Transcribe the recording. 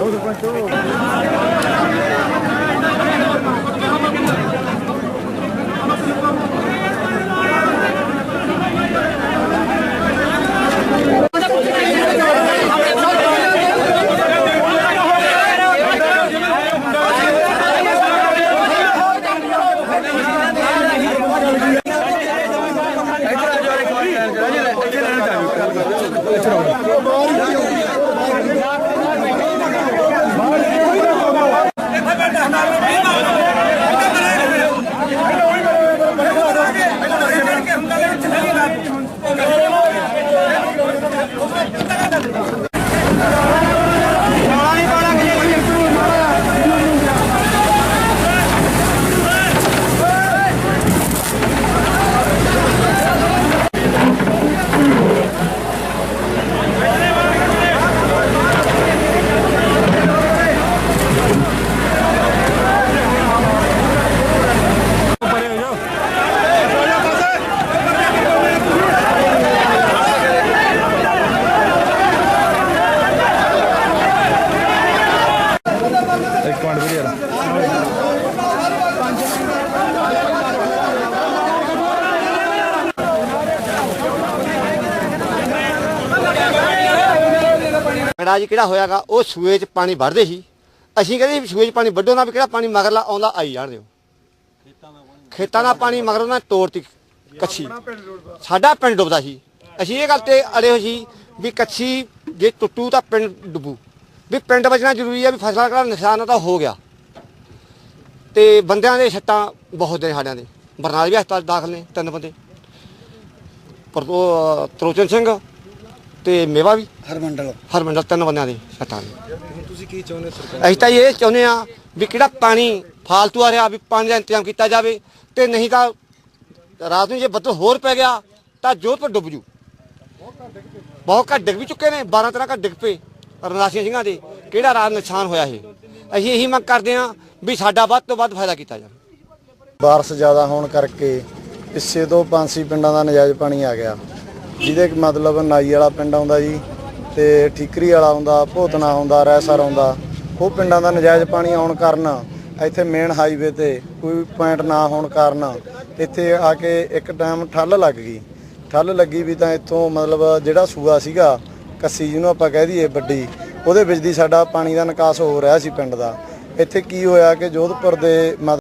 ಹೌದು ಪಂಚ ਯਾਰ ਕੜਾ ਜੀ ਕਿਹੜਾ ਹੋਇਆਗਾ? ਉਹ ਸੂਏ 'ਚ ਪਾਣੀ ਵੜਦੇ ਸੀ। ਅਸੀਂ ਕਹਿੰਦੇ ਸੂਏ 'ਚ ਪਾਣੀ ਵੱਢੋ ਨਾ ਵੀ ਕਿਹੜਾ ਪਾਣੀ ਮਗਰਲਾ ਆਉਂਦਾ, ਆਈ ਜਾਣ ਦਿਓ। ਖੇਤਾਂ ਦਾ ਪਾਣੀ ਮਗਰੋਂ ਨਾ ਤੋੜਤੀ ਕੱਛੀ। ਸਾਡਾ ਪਿੰਡ ਡੁੱਬਦਾ ਸੀ। ਅਸੀਂ ਇਹ ਗੱਲ ਤੇ ਅੜੇ ਹੋਏ ਸੀ ਵੀ ਕੱਛੀ ਜੇ ਟੁੱਟੂ ਤਾਂ ਪਿੰਡ ਡੁੱਬੂ। ਵੀ ਪਿੰਡ ਬਚਣਾ ਜ਼ਰੂਰੀ ਹੈ ਵੀ ਫਸਲਾਂ ਦਾ ਨੁਕਸਾਨ ਤਾਂ ਹੋ ਗਿਆ। ਤੇ ਬੰਦਿਆਂ ਦੇ ਸੱਟਾਂ ਬਹੁਤ ਨੇ ਸਾਡਿਆਂ ਦੇ। ਬਰਨਾਲ ਵੀ ਹਸਪਤਾਲ ਦਾਖਲ ਨੇ ਤਿੰਨ ਬੰਦੇ। ਪਰ ਉਹ ਤਰੋਚਨ ਸਿੰਘ ਤੇ ਮੇਵਾ ਵੀ। ਹਰਮੰਡਲ। ਹਰਮੰਡਲ ਤਿੰਨ ਬੰਦਿਆਂ ਦੇ ਸੱਟਾਂ ਨੇ। ਤੁਸੀਂ ਕੀ ਚਾਹੁੰਦੇ ਸਰਕਾਰ ਅਸੀਂ ਤਾਂ ਇਹ ਚਾਹੁੰਦੇ ਆ ਵੀ ਕਿਹੜਾ ਪਾਣੀ ਫਾਲਤੂ ਆ ਰਿਹਾ ਵੀ ਪਾਣੀ ਦਾ ਇੰਤਜ਼ਾਮ ਕੀਤਾ ਜਾਵੇ ਤੇ ਨਹੀਂ ਤਾਂ ਰਾਤ ਨੂੰ ਜੇ ਬੱਦਲ ਹੋਰ ਪੈ ਗਿਆ ਤਾਂ ਜੋਧਪੁਰ ਡੁੱਬ ਜੂ। ਬਹੁਤ ਘੱਟ ਡਿੱਗ ਵੀ ਚੁੱਕੇ ਨੇ 12 ਤਰ੍ਹਾਂ ਘੱਟ ਡਿੱਗ ਪਏ ਰਣਦਾਸੀਆਂ ਸਿੰਘਾਂ ਦੇ। ਕਿਹੜਾ ਰਾਤ ਨੁਕਸਾਨ ਹੋਇਆ ਇਹ? ਅਸੀਂ ਇਹੀ ਮੰਗ ਕਰਦੇ ਆ ਵੀ ਸਾਡਾ ਵੱਧ ਤੋਂ ਵੱਧ ਫਾਇਦਾ ਕੀਤਾ ਜਾਵੇ। ਬਾਰਿਸ਼ ਜ਼ਿਆਦਾ ਹੋਣ ਕਰਕੇ ਪਿੱਛੇ ਤੋਂ ਪੰਸੀ ਪਿੰਡਾਂ ਦਾ ਨਜਾਇਜ਼ ਪਾਣੀ ਆ ਗਿਆ। ਜਿਹਦੇ ਮਤਲਬ ਨਾਈ ਵਾਲਾ ਪਿੰਡ ਆਉਂਦਾ ਜੀ ਤੇ ਠੀਕਰੀ ਵਾਲਾ ਆਉਂਦਾ, ਭੋਤਨਾ ਆਉਂਦਾ, ਰੈਸਰ ਆਉਂਦਾ, ਉਹ ਪਿੰਡਾਂ ਦਾ ਨਜਾਇਜ਼ ਪਾਣੀ ਆਉਣ ਕਾਰਨ ਇੱਥੇ ਮੇਨ ਹਾਈਵੇ ਤੇ ਕੋਈ ਪੁਆਇੰਟ ਨਾ ਹੋਣ ਕਾਰਨ ਇੱਥੇ ਆ ਕੇ ਇੱਕ ਟਾਈਮ ਠੱਲ ਲੱਗ ਗਈ। ਠੱਲ ਲੱਗੀ ਵੀ ਤਾਂ ਇੱਥੋਂ ਮਤਲਬ ਜਿਹੜਾ ਸੂਆ ਸੀਗਾ, ਕੱਸੀ ਜਿਹਨੂੰ ਆਪਾਂ ਕਹਿ ਦਈਏ ਵੱਡੀ, ਉਹਦੇ ਵਿੱਚ ਦੀ ਸਾਡਾ ਪਾਣੀ ਦਾ ਨਿਕਾਸ ਹੋ ਰਿਹਾ ਸੀ ਪਿੰਡ ਦਾ। ਇੱਥੇ ਕੀ ਹੋਇਆ ਕਿ ਜੋਧਪੁਰ ਦੇ ਮਤ-